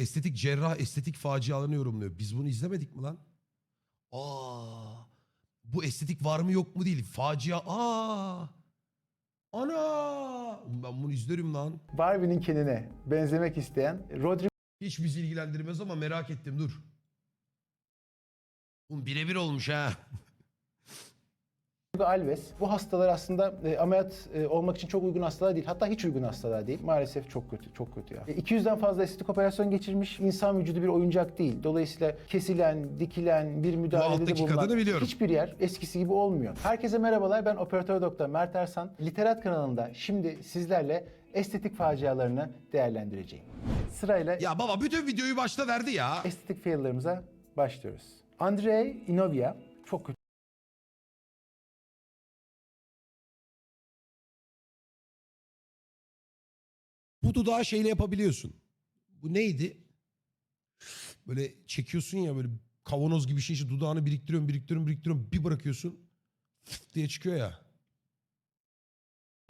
estetik cerrah estetik facialarını yorumluyor. Biz bunu izlemedik mi lan? Aa, bu estetik var mı yok mu değil. Facia. Aa. Ana. Ben bunu izlerim lan. Barbie'nin kendine benzemek isteyen Rodrigo Hiç bizi ilgilendirmez ama merak ettim dur. Oğlum birebir olmuş ha. Alves. Bu hastalar aslında e, ameliyat e, olmak için çok uygun hastalar değil. Hatta hiç uygun hastalar değil. Maalesef çok kötü, çok kötü ya. E, 200'den fazla estetik operasyon geçirmiş. İnsan vücudu bir oyuncak değil. Dolayısıyla kesilen, dikilen bir müdahalede bulunan kadını biliyorum. hiçbir yer eskisi gibi olmuyor. Herkese merhabalar. Ben operatör doktor Mert Ersan. Literat kanalında şimdi sizlerle estetik facialarını değerlendireceğim. Sırayla Ya baba bütün videoyu başta verdi ya. estetik fail'larımıza başlıyoruz. Andrei Inovia çok kötü Bu dudağı şeyle yapabiliyorsun. Bu neydi? Böyle çekiyorsun ya böyle kavanoz gibi şey işte dudağını biriktiriyorsun biriktiriyorsun biriktiriyorsun bir bırakıyorsun diye çıkıyor ya.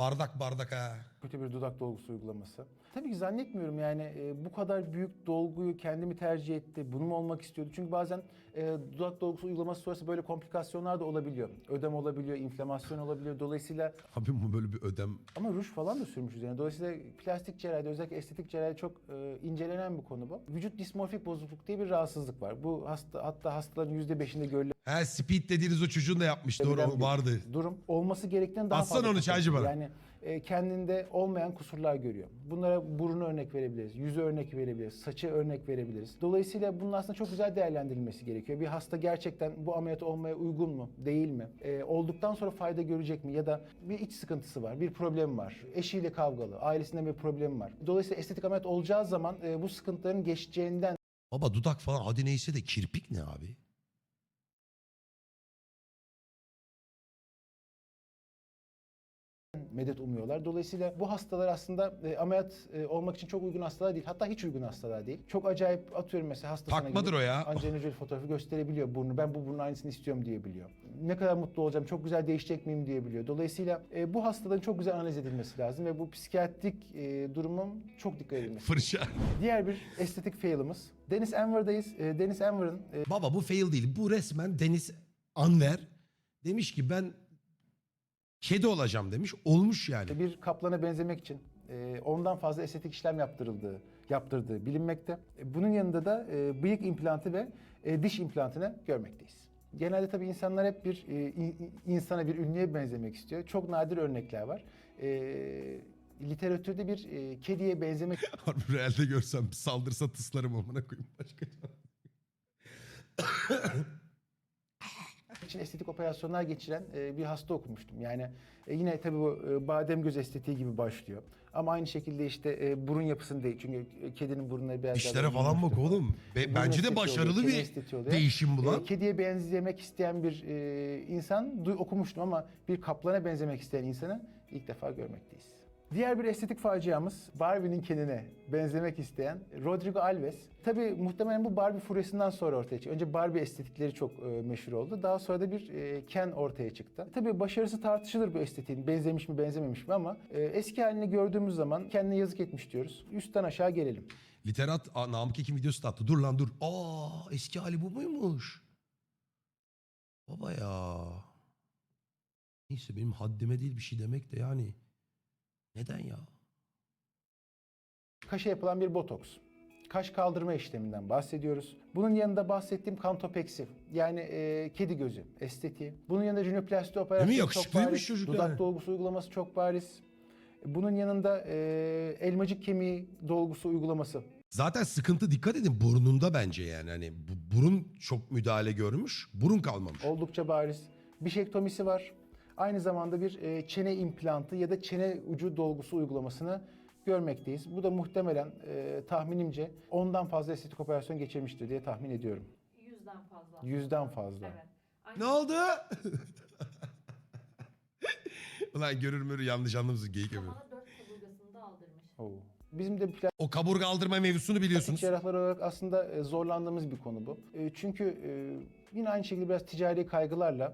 Bardak bardak ha. kötü bir dudak dolgusu uygulaması. Tabii ki zannetmiyorum yani e, bu kadar büyük dolguyu kendimi tercih etti, bunu mu olmak istiyordu? Çünkü bazen e, dudak dolgusu uygulaması sonrası böyle komplikasyonlar da olabiliyor. Ödem olabiliyor, inflamasyon olabiliyor. Dolayısıyla Abi bu böyle bir ödem. ama ruj falan da sürmüş üzerine. Dolayısıyla plastik cerrahide özellikle estetik cerrahide çok e, incelenen bir konu bu. Vücut dismorfik bozukluk diye bir rahatsızlık var. Bu hasta hatta hastaların %5'inde görülen Ha speed dediğiniz o çocuğun da yapmıştı doğru o vardı. Durum olması gerektiğinden daha Atsana fazla. onu çaycı bana. Yani e, kendinde olmayan kusurlar görüyor. Bunlara burunu örnek verebiliriz, yüzü örnek verebiliriz, saçı örnek verebiliriz. Dolayısıyla bunun aslında çok güzel değerlendirilmesi gerekiyor. Bir hasta gerçekten bu ameliyat olmaya uygun mu, değil mi? E, olduktan sonra fayda görecek mi? Ya da bir iç sıkıntısı var, bir problem var, eşiyle kavgalı, ailesinde bir problem var. Dolayısıyla estetik ameliyat olacağı zaman e, bu sıkıntıların geçeceğinden Baba dudak falan hadi neyse de kirpik ne abi? Medet umuyorlar. Dolayısıyla bu hastalar aslında e, ameliyat e, olmak için çok uygun hastalar değil. Hatta hiç uygun hastalar değil. Çok acayip atıyorum mesela hastasına Takmadır o ya. Angelina Jolie fotoğrafı gösterebiliyor burnu. Ben bu burnun aynısını istiyorum diyebiliyor. Ne kadar mutlu olacağım, çok güzel değişecek miyim diyebiliyor. Dolayısıyla e, bu hastaların çok güzel analiz edilmesi lazım ve bu psikiyatrik e, durumun çok dikkat edilmesi. Fırça. Diğer bir estetik fail'ımız. Deniz Enver'dayız. E, Deniz Enver'ın e, Baba bu fail değil. Bu resmen Deniz Anver demiş ki ben kedi olacağım demiş. Olmuş yani. bir kaplana benzemek için e, ondan fazla estetik işlem yaptırıldığı yaptırdığı bilinmekte. E, Bunun yanında da e, bıyık implantı ve e, diş implantını görmekteyiz. Genelde tabii insanlar hep bir e, in- insana, bir ünlüye benzemek istiyor. Çok nadir örnekler var. E, literatürde bir e, kediye benzemek Harbi realde görsem saldırsa tıslarım amına koyayım başka. için estetik operasyonlar geçiren e, bir hasta okumuştum. Yani e, yine tabii bu e, badem göz estetiği gibi başlıyor. Ama aynı şekilde işte e, burun yapısını değil. Çünkü e, kedinin burunları biraz İşlere falan bak oğlum. Be- Burun bence de estetiği başarılı oluyor, kedi bir oluyor. değişim bu E, lan. kediye benzemek isteyen bir e, insan duy- okumuştum ama bir kaplana benzemek isteyen insanı ilk defa görmekteyiz. Diğer bir estetik faciamız Barbie'nin kendine benzemek isteyen Rodrigo Alves. Tabii muhtemelen bu Barbie furyasından sonra ortaya çıktı. Önce Barbie estetikleri çok e, meşhur oldu. Daha sonra da bir e, Ken ortaya çıktı. Tabii başarısı tartışılır bu estetiğin. Benzemiş mi benzememiş mi ama e, eski halini gördüğümüz zaman kendine yazık etmiş diyoruz. Üstten aşağı gelelim. Literat Aa, Namık Ekim videosu da attı. Dur lan dur. Aa eski hali bu muymuş? Baba ya. Neyse benim haddime değil bir şey demek de yani. Neden ya? Kaşa yapılan bir botoks. Kaş kaldırma işleminden bahsediyoruz. Bunun yanında bahsettiğim kantopeksi yani e, kedi gözü estetiği. Bunun yanında rinoplasti operasyonu çok bariz. çocuk Dudak yani. dolgusu uygulaması çok bariz. Bunun yanında e, elmacık kemiği dolgusu uygulaması. Zaten sıkıntı dikkat edin burnunda bence yani. Hani bu, burun çok müdahale görmüş. Burun kalmamış. Oldukça bariz. Bişektomisi var. Aynı zamanda bir e, çene implantı ya da çene ucu dolgusu uygulamasını görmekteyiz. Bu da muhtemelen e, tahminimce ondan fazla estetik operasyon geçirmiştir diye tahmin ediyorum. Yüzden fazla. Yüzden fazla. Evet. Ne oldu? Ulan görür mürü yanlış anlamışsın geyik yapıyor. Kafana dört kaburgasını da aldırmış. Oo. Bizim de O kaburga aldırma mevzusunu plastik biliyorsunuz. cerrahlar olarak aslında e, zorlandığımız bir konu bu. Çünkü yine aynı şekilde biraz ticari kaygılarla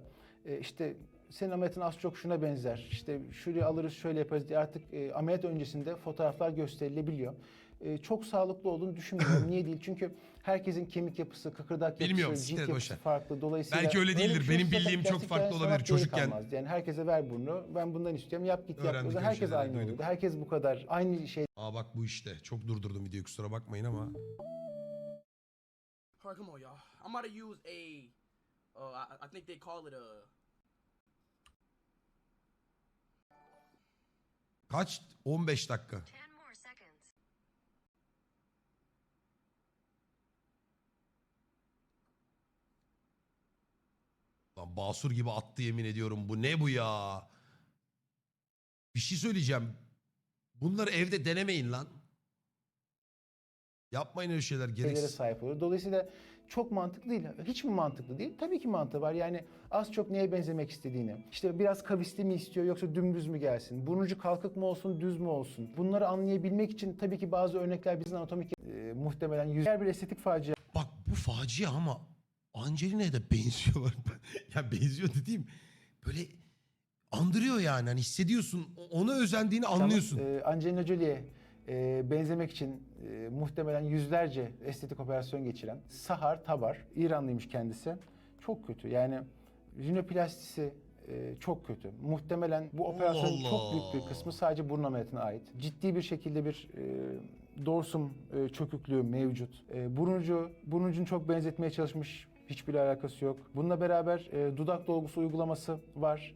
işte senin ameliyatın az çok şuna benzer. İşte şurayı alırız şöyle yaparız diye artık e, ameliyat öncesinde fotoğraflar gösterilebiliyor. e, çok sağlıklı olduğunu düşünmüyorum. Niye değil? Çünkü herkesin kemik yapısı, kıkırdak Bilmiyorum, yapısı, cilt yapısı boş ver. farklı. Dolayısıyla Belki öyle değildir. şey Benim olsa bildiğim çok plastik farklı cerrahi olabilir. sanat Çocukken- kalmaz. Yani herkese ver burnu. Ben bundan istiyorum. Yap git yap. O Öğrendik zaman öyle herkes şeyler, aynı duyduk. Herkes bu kadar aynı şey Aa bak bu işte. Çok durdurdum videoyu kusura bakmayın ama. Alright, come on, y'all. I'm about to use a. Uh, I, I think they call it a. Kaç? 15 dakika. 10 more seconds. Lan basur gibi attı yemin ediyorum. Bu ne bu ya? Bir şey söyleyeceğim. Bunları evde denemeyin lan. Yapmayın öyle şeyler. şeylere Gereksiz. sahip oluyor. Dolayısıyla çok mantıklı değil. Hiç mi mantıklı değil? Tabii ki mantığı var. Yani az çok neye benzemek istediğini. İşte biraz kavisli mi istiyor yoksa dümdüz mü gelsin? Burnucu kalkık mı olsun, düz mü olsun? Bunları anlayabilmek için tabii ki bazı örnekler bizim anatomik e, muhtemelen yüzer bir estetik facia Bak bu facia ama Angelina'ya da benziyorlar. ya benziyor dediğim böyle andırıyor yani. Hani hissediyorsun. Ona özendiğini anlıyorsun. Tamam. Ee, Angelina Jolie'ye e, benzemek için e, muhtemelen yüzlerce estetik operasyon geçiren Sahar Tabar, İranlıymış kendisi. Çok kötü. Yani rinoplastisi e, çok kötü. Muhtemelen bu operasyonun Allah. çok büyük bir kısmı sadece burun ameliyatına ait. Ciddi bir şekilde bir e, dorsum e, çöküklüğü mevcut. E, buruncu, burnucunu çok benzetmeye çalışmış. Hiçbir alakası yok. Bununla beraber e, dudak dolgusu uygulaması var.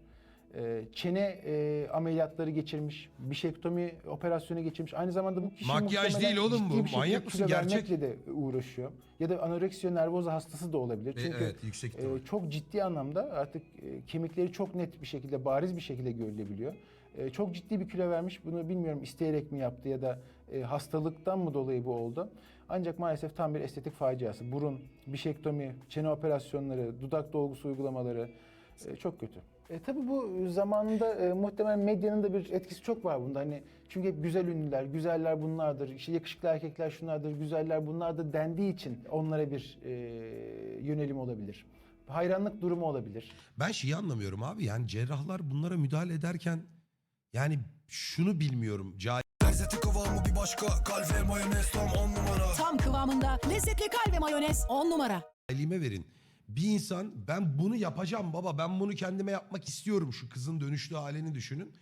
E, çene e, ameliyatları geçirmiş, bişektomi operasyonu geçirmiş. Aynı zamanda bu kişi Makyaj değil oğlum bu. Manyak mısın? Gerçek. de uğraşıyor. Ya da anoreksiya nervoza hastası da olabilir. E, Çünkü evet yüksek e, çok ciddi anlamda artık e, kemikleri çok net bir şekilde, bariz bir şekilde görülebiliyor. E, çok ciddi bir kilo vermiş. Bunu bilmiyorum isteyerek mi yaptı ya da e, hastalıktan mı dolayı bu oldu. Ancak maalesef tam bir estetik faciası. Burun, bişektomi, çene operasyonları, dudak dolgusu uygulamaları e, çok kötü. E, tabii bu zamanında e, muhtemelen medyanın da bir etkisi çok var bunda. Hani çünkü hep güzel ünlüler, güzeller bunlardır, işte yakışıklı erkekler şunlardır, güzeller bunlardır dendiği için onlara bir e, yönelim olabilir. Hayranlık durumu olabilir. Ben şeyi anlamıyorum abi. Yani cerrahlar bunlara müdahale ederken yani şunu bilmiyorum. Cahil Lezzeti kıvamı bir başka Kalve mayonez tam on numara Tam kıvamında lezzetli kal ve mayonez 10 numara. elime verin. Bir insan ben bunu yapacağım baba ben bunu kendime yapmak istiyorum şu kızın dönüşlü halini düşünün.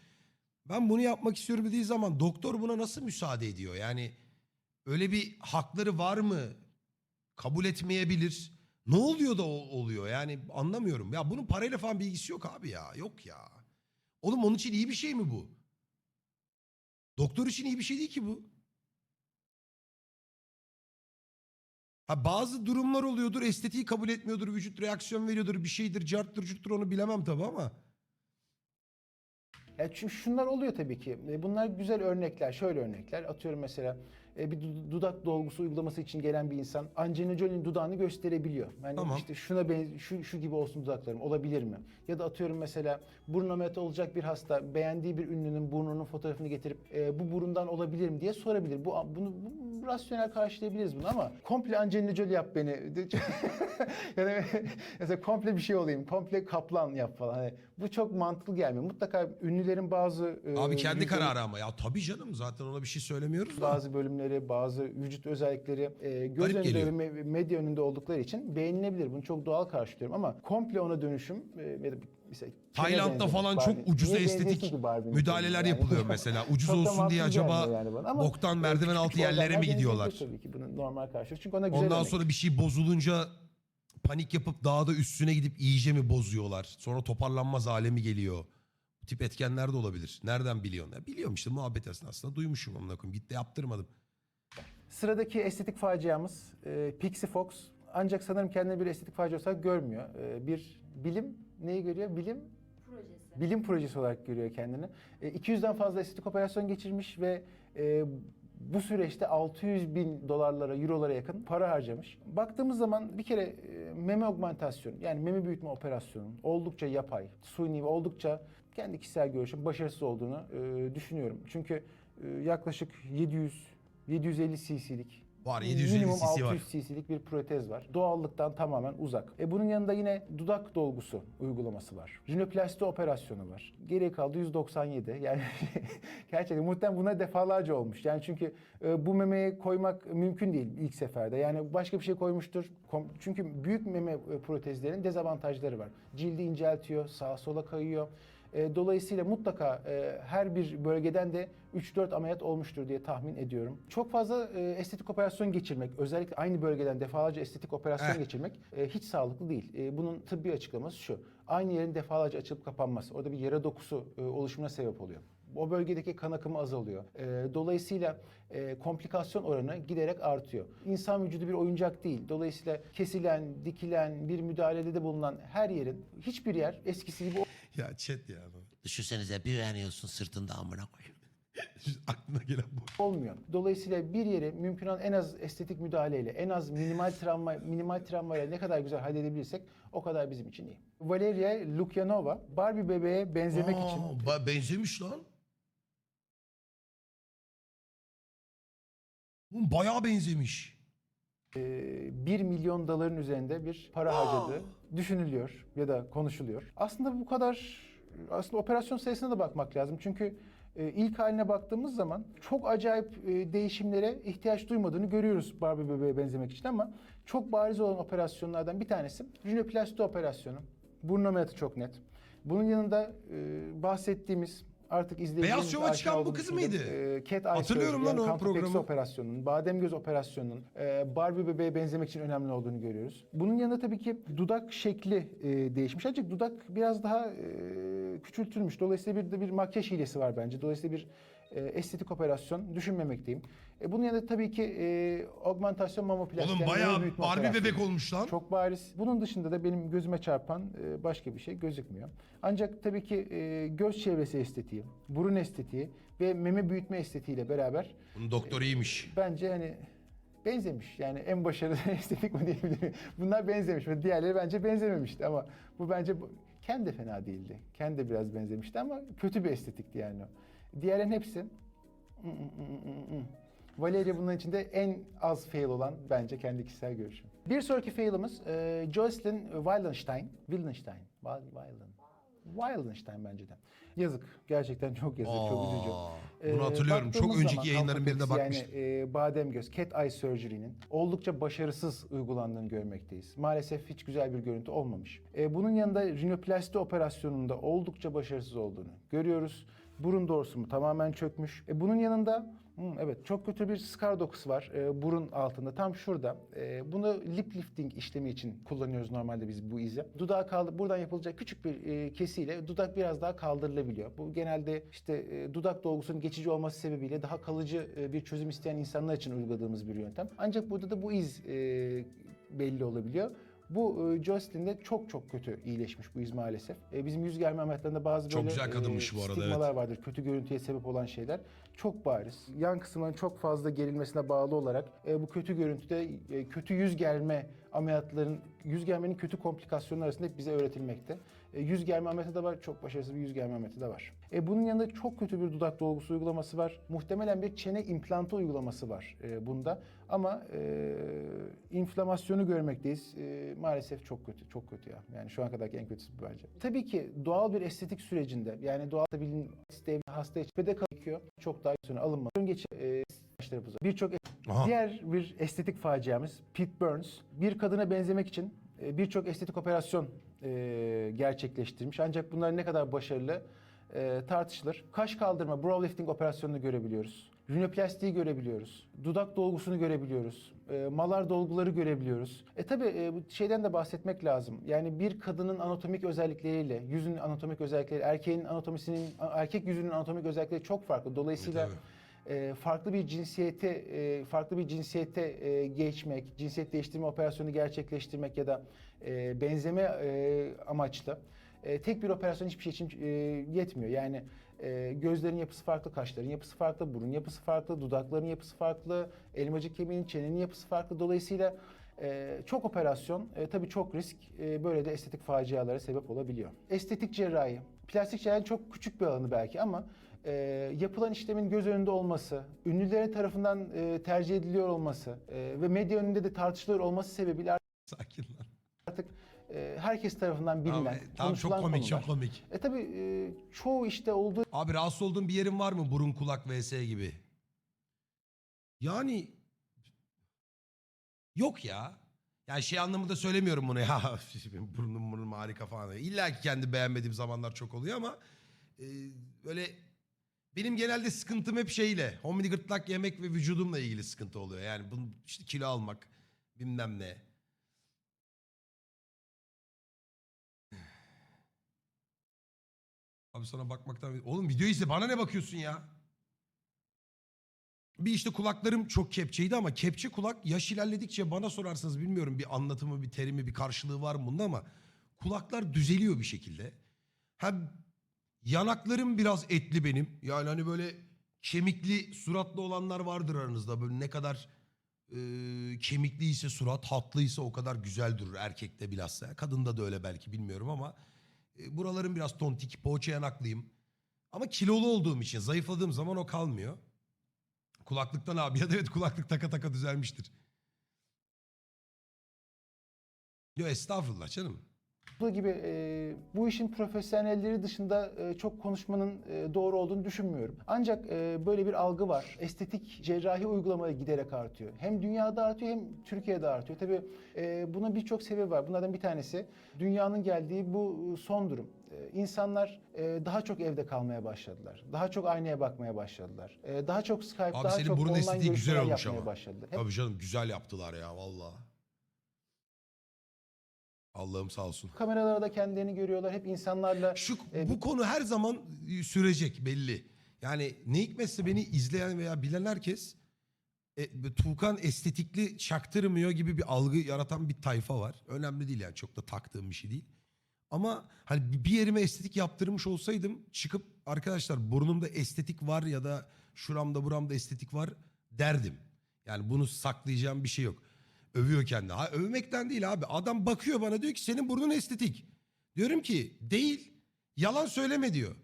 Ben bunu yapmak istiyorum dediği zaman doktor buna nasıl müsaade ediyor? Yani öyle bir hakları var mı? Kabul etmeyebilir. Ne oluyor da oluyor yani anlamıyorum. Ya bunun parayla falan bir ilgisi yok abi ya. Yok ya. Oğlum onun için iyi bir şey mi bu? Doktor için iyi bir şey değil ki bu. Ha bazı durumlar oluyordur, estetiği kabul etmiyordur, vücut reaksiyon veriyordur, bir şeydir, carttır, curttur onu bilemem tabii ama. Ya çünkü şunlar oluyor tabii ki. E, Bunlar güzel örnekler. Şöyle örnekler. Atıyorum mesela e, bir du- dudak dolgusu uygulaması için gelen bir insan Angelina Jolie'nin dudağını gösterebiliyor. Yani Tamam. işte şuna benz şu, şu gibi olsun dudaklarım olabilir mi? Ya da atıyorum mesela burun ameliyatı olacak bir hasta beğendiği bir ünlünün burnunun fotoğrafını getirip e, bu burundan olabilir mi diye sorabilir. Bu bunu bu, rasyonel karşılayabiliriz bunu ama komple Angelina Jolie yap beni. ya da mesela komple bir şey olayım. Komple kaplan yap falan. Hani bu çok mantıklı gelmiyor. Mutlaka ünlülerin bazı e, Abi kendi yüzleri- kararı ama. Ya tabii canım zaten ona bir şey söylemiyoruz da. bazı bölümleri, bazı vücut özellikleri e, göz Garip önünde geliyor. ve medya önünde oldukları için beğenilebilir. Bunu çok doğal karşılıyorum ama komple ona dönüşüm e, ya da mesela kime Tayland'da falan Barbie- çok ucuza Niye estetik müdahaleler kendine? yapılıyor mesela. Ucuz olsun diye acaba yani bana ama, boktan merdiven altı yerlere mi gidiyorlar? Tabii ki bunu normal karşılıyor. Çünkü ona güzel Ondan örnek. sonra bir şey bozulunca panik yapıp daha da üstüne gidip iyice mi bozuyorlar? Sonra toparlanmaz hale mi geliyor? Bu tip etkenler de olabilir. Nereden biliyorsun? Ya biliyorum işte muhabbet esnasında duymuşum amına koyayım. Git de yaptırmadım. Sıradaki estetik faciamız e, Pixie Fox. Ancak sanırım kendini bir estetik facia olarak görmüyor. E, bir bilim neyi görüyor? Bilim Projesi. bilim projesi olarak görüyor kendini. E, 200'den fazla estetik operasyon geçirmiş ve e, bu süreçte 600 bin dolarlara, eurolara yakın para harcamış. Baktığımız zaman bir kere e, meme augmentasyon yani meme büyütme operasyonu oldukça yapay, suni ve oldukça kendi kişisel görüşüm başarısız olduğunu e, düşünüyorum. Çünkü e, yaklaşık 700 750 cc'lik Var 750 minimum cc var. 600 cc'lik bir protez var. Doğallıktan tamamen uzak. E bunun yanında yine dudak dolgusu uygulaması var. Rinoplasti operasyonu var. Geriye kaldı 197. Yani gerçekten muhtemelen buna defalarca olmuş. Yani çünkü e, bu memeyi koymak mümkün değil ilk seferde. Yani başka bir şey koymuştur. Kom- Çünkü büyük meme e, protezlerin dezavantajları var. Cildi inceltiyor, sağa sola kayıyor. E, Dolayısıyla mutlaka e, her bir bölgeden de 3-4 ameliyat olmuştur diye tahmin ediyorum. Çok fazla e, estetik operasyon geçirmek, özellikle aynı bölgeden defalarca estetik operasyon Eh. geçirmek e, hiç sağlıklı değil. E, Bunun tıbbi açıklaması şu. Aynı yerin defalarca açılıp kapanması. Orada bir yara dokusu e, oluşumuna sebep oluyor. O bölgedeki kan akımı azalıyor. E, Dolayısıyla e, komplikasyon oranı giderek artıyor. İnsan vücudu bir oyuncak değil. Dolayısıyla kesilen, dikilen, bir müdahalede de bulunan her yerin hiçbir yer eskisi gibi Ya chat ya. Düşünsenize bir uyanıyorsun sırtında amına koyayım. Aklına gelen bu. olmuyor. Dolayısıyla bir yeri mümkün olan en az estetik müdahaleyle, en az minimal travma, minimal travmayla ne kadar güzel halledebilirsek o kadar bizim için iyi. Valeria Lukyanova, Barbie bebeğe benzemek Aa, için ba- benzemiş lan. Oğlum bayağı benzemiş. 1 milyon doların üzerinde bir para harcadığı düşünülüyor ya da konuşuluyor. Aslında bu kadar aslında operasyon sayısına da bakmak lazım. Çünkü e, ilk haline baktığımız zaman çok acayip e, değişimlere ihtiyaç duymadığını görüyoruz Barbie bebeğe benzemek için ama çok bariz olan operasyonlardan bir tanesi rinoplasti operasyonu. Burun ameliyatı çok net. Bunun yanında e, bahsettiğimiz artık izleyicilerimiz Beyaz Şov'a çıkan bu kız mıydı? e, Cat Eye Hatırlıyorum Surgery, lan yani o programı. operasyonunun, badem göz operasyonunun, e, Barbie bebeğe benzemek için önemli olduğunu görüyoruz. Bunun yanında tabii ki dudak şekli e, değişmiş. Ancak dudak biraz daha e, küçültülmüş. Dolayısıyla bir de bir makyaj hilesi var bence. Dolayısıyla bir e, estetik operasyon düşünmemekteyim. E, bunun yanında tabii ki e, augmentasyon mamoplasti. Oğlum yani bayağı büyütme Barbie operasyonu. bebek olmuş lan. Çok bariz. Bunun dışında da benim gözüme çarpan e, başka bir şey gözükmüyor. Ancak tabii ki e, göz çevresi estetiği, burun estetiği ve meme büyütme estetiğiyle beraber Bunun doktoru iyiymiş. bence hani benzemiş. Yani en başarılı estetik mi diyebilirim. Bunlar benzemiş. Diğerleri bence benzememişti ama bu bence bu, Ken de fena değildi. Ken de biraz benzemişti ama kötü bir estetikti yani o. Diğerlerin hepsi ı, ı, ı. Valeria bunun içinde en az fail olan bence kendi kişisel görüşüm. Bir sonraki failimiz e, Jocelyn Weilenstein. Wildenstein. Wa- Weilen. Weilenstein bence de. Yazık. Gerçekten çok yazık. çok üzücü. Aa, Ee, Bunu hatırlıyorum. Çok önceki zaman yayınların birinde bakmıştım. Yani e, badem göz, cat eye surgery'nin oldukça başarısız uygulandığını görmekteyiz. Maalesef hiç güzel bir görüntü olmamış. E, bunun yanında rinoplasti operasyonunda oldukça başarısız olduğunu görüyoruz. Burun dorsumu tamamen çökmüş. E, bunun yanında hmm, evet çok kötü bir scar dokusu var e, burun altında tam şurada. E, bunu lip lifting işlemi için kullanıyoruz normalde biz bu izi. Dudağı kaldı buradan yapılacak küçük bir e, kesiyle dudak biraz daha kaldırılabiliyor. Bu genelde işte e, dudak dolgusunun geçici olması sebebiyle daha kalıcı e, bir çözüm isteyen insanlar için uyguladığımız bir yöntem. Ancak burada da bu iz e, belli olabiliyor. Bu e, Jocelyn'de çok çok kötü iyileşmiş bu iz maalesef. E, bizim yüz germe ameliyatlarında bazı Çok böyle güzel kadınmış bu arada, stigmalar vardır. Kötü görüntüye sebep olan şeyler. Çok bariz. Yan kısmının çok fazla gerilmesine bağlı olarak e, bu kötü görüntüde e, kötü yüz germe ameliyatların, yüz germenin kötü komplikasyonları arasında hep bize öğretilmekte. E, yüz germe ameliyatı da var, çok başarısız bir yüz germe ameliyatı da var. E, bunun yanında çok kötü bir dudak dolgusu uygulaması var. Muhtemelen bir çene implantı uygulaması var e, bunda. Ama e, inflamasyonu görmekteyiz. E, maalesef çok kötü, çok kötü ya. Yani şu ana kadarki en kötüsü bu bence. Tabii ki doğal bir estetik sürecinde, yani doğal isteyen hasta için pedek gerekiyor. Çok daha sonra alınma. Geç e, saçları buza- Birçok Aha. Diğer bir estetik faciamız Pete Burns. Bir kadına benzemek için e, birçok estetik operasyon e, gerçekleştirmiş. Ancak bunlar ne kadar başarılı e, tartışılır. Kaş kaldırma, brow lifting operasyonunu görebiliyoruz. Rinoplastiği görebiliyoruz. Dudak dolgusunu görebiliyoruz. E, malar dolguları görebiliyoruz. E tabi bu şeyden de bahsetmek lazım. Yani bir kadının anatomik özellikleriyle yüzün anatomik özellikleri, erkeğin anatomisinin, erkek yüzünün anatomik özellikleri çok farklı. Dolayısıyla tabii. E, farklı bir cinsiyete e, farklı bir cinsiyete e, geçmek, cinsiyet değiştirme operasyonu gerçekleştirmek ya da benzeme amaçlı tek bir operasyon hiçbir şey için yetmiyor. Yani gözlerin yapısı farklı, kaşların yapısı farklı, burun yapısı farklı, dudakların yapısı farklı, elmacık kemiğinin, çenenin yapısı farklı. Dolayısıyla çok operasyon, e, tabii çok risk, böyle de estetik facialara sebep olabiliyor. Estetik cerrahi, plastik cerrahi çok küçük bir alanı belki ama e, yapılan işlemin göz önünde olması, ünlülerin tarafından e, tercih ediliyor olması e, ve medya önünde de tartışılıyor olması sebebiyle Sakin lan. artık e, herkes tarafından bilinen, Tamam, e, tamam çok konuşulan komik konular. çok komik. E tabii e, çoğu işte olduğu Abi rahatsız olduğun bir yerin var mı? Burun kulak vs gibi. Yani yok ya. Yani şey anlamında söylemiyorum bunu ya. benim burnum burnum harika falan. İlla ki kendi beğenmediğim zamanlar çok oluyor ama e, böyle benim genelde sıkıntım hep şeyle. Homini gırtlak yemek ve vücudumla ilgili sıkıntı oluyor. Yani bunu işte kilo almak bilmem ne. Abi sana bakmaktan... Oğlum video izle bana ne bakıyorsun ya? Bir işte kulaklarım çok kepçeydi ama kepçe kulak yaş ilerledikçe bana sorarsanız bilmiyorum bir anlatımı, bir terimi, bir karşılığı var mı bunda ama kulaklar düzeliyor bir şekilde. Hem yanaklarım biraz etli benim. Yani hani böyle kemikli suratlı olanlar vardır aranızda. Böyle ne kadar e, kemikliyse surat, hatlıysa o kadar güzel durur erkekte bilhassa. Kadında da öyle belki bilmiyorum ama e, buralarım biraz tontik, poğaça yanaklıyım. Ama kilolu olduğum için zayıfladığım zaman o kalmıyor. Kulaklıktan abi ya da evet kulaklık taka taka düzelmiştir. Yo estağfurullah canım. Olduğu gibi e, bu işin profesyonelleri dışında e, çok konuşmanın e, doğru olduğunu düşünmüyorum. Ancak e, böyle bir algı var. Estetik cerrahi uygulamaları giderek artıyor. Hem dünyada artıyor hem Türkiye'de artıyor. Tabii e, bunun birçok sebebi var. Bunlardan bir tanesi dünyanın geldiği bu son durum. E, İnsanlar e, daha çok evde kalmaya başladılar. Daha çok aynaya bakmaya başladılar. E, daha çok Skype, Abi daha senin çok burun online estetiği güzel olmuş yapmaya ama. başladılar. Hep Tabii canım güzel yaptılar ya valla. Allah'ım sağ olsun. kameralara da kendilerini görüyorlar. Hep insanlarla Şu E, bu konu her zaman sürecek belli. Yani ne hikmetse beni izleyen veya bilen herkes e, Tuğkan estetikli çaktırmıyor gibi bir algı yaratan bir tayfa var. Önemli değil yani çok da taktığım bir şey değil. Ama hani bir- bir yerime estetik yaptırmış olsaydım çıkıp arkadaşlar burnumda estetik var ya da şuramda buramda estetik var derdim. Yani bunu saklayacağım bir şey yok. Övüyor kendini. Ha, övmekten değil abi. Adam bakıyor bana diyor ki senin burnun estetik. Diyorum ki değil. Yalan söyleme diyor.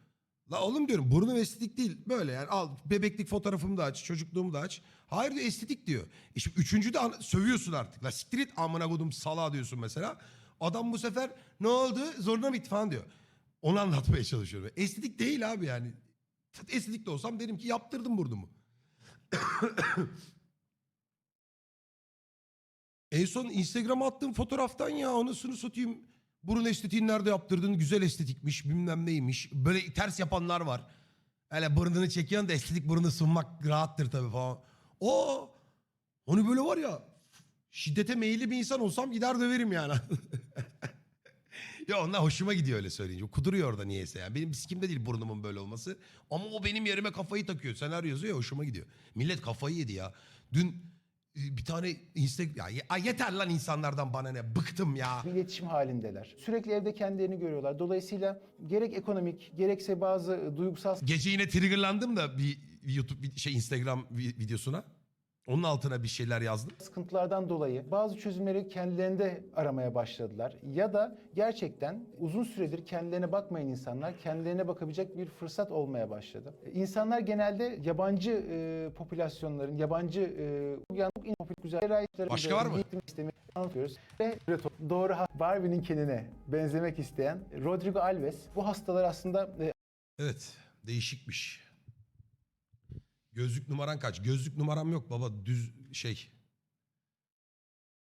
La oğlum diyorum burnum estetik değil. Böyle yani al bebeklik fotoğrafımı da aç, çocukluğumu da aç. Hayır diyor estetik diyor. E şimdi üçüncü de sövüyorsun artık. La siktir et amına kodum salağa diyorsun mesela. Adam bu sefer ne oldu zoruna mı falan diyor. Onu anlatmaya çalışıyorum. Estetik değil abi yani. Estetik de olsam derim ki yaptırdım burnumu. En son Instagram'a attığım fotoğraftan ya anasını satayım. Burun estetiğini nerede yaptırdın? Güzel estetikmiş bilmem neymiş. Böyle ters yapanlar var. Hele burnunu çekiyorsun da estetik burnu sunmak rahattır tabii falan. O onu böyle var ya şiddete meyilli bir insan olsam gider döverim yani. ya onlar hoşuma gidiyor öyle söyleyince. Kuduruyor orada niyeyse yani. Benim sikimde değil burnumun böyle olması. Ama o benim yerime kafayı takıyor. Senaryo yazıyor ya hoşuma gidiyor. Millet kafayı yedi ya. Dün bir tane Instagram... Ya yeter lan insanlardan bana ne. Bıktım ya. bir iletişim halindeler. Sürekli evde kendilerini görüyorlar. Dolayısıyla gerek ekonomik gerekse bazı e, duygusal Gece yine triggerlandım da bir YouTube bir şey Instagram vi- videosuna. Onun altına bir şeyler yazdım. sıkıntılardan dolayı bazı çözümleri kendilerinde aramaya başladılar. Ya da gerçekten uzun süredir kendilerine bakmayan insanlar kendilerine bakabilecek bir fırsat olmaya başladı. İnsanlar genelde yabancı e, popülasyonların, yabancı e, popüler güzel cerrahilerin Başka var mı? sistemi anlatıyoruz. Ve doğru Barbie'nin kendine benzemek isteyen Rodrigo Alves bu hastalar aslında e, Evet değişikmiş. Gözlük numaran kaç? Gözlük numaram yok baba düz şey